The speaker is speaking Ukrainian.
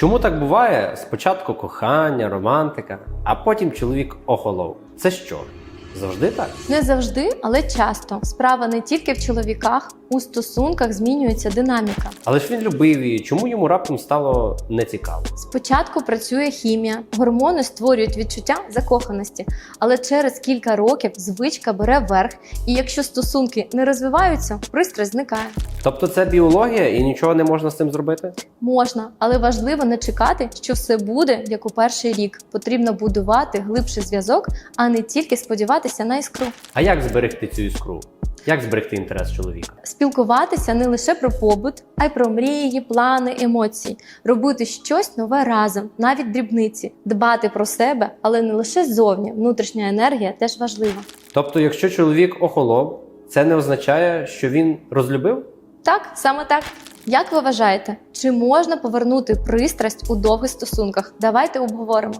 Чому так буває? Спочатку кохання, романтика, а потім чоловік охолов. Це що? Завжди так? Не завжди, але часто. Справа не тільки в чоловіках, у стосунках змінюється динаміка. Але ж він любив її, чому йому раптом стало нецікаво? Спочатку працює хімія, гормони створюють відчуття закоханості, але через кілька років звичка бере верх, і якщо стосунки не розвиваються, пристрасть зникає. Тобто це біологія і нічого не можна з цим зробити? Можна, але важливо не чекати, що все буде як у перший рік. Потрібно будувати глибший зв'язок, а не тільки сподіватися на іскру. А як зберегти цю іскру? Як зберегти інтерес чоловіка? Спілкуватися не лише про побут, а й про мрії, плани, емоції, робити щось нове разом, навіть дрібниці, дбати про себе, але не лише ззовні. Внутрішня енергія теж важлива. Тобто, якщо чоловік охолов, це не означає, що він розлюбив? Так, саме так. Як ви вважаєте, чи можна повернути пристрасть у довгих стосунках? Давайте обговоримо.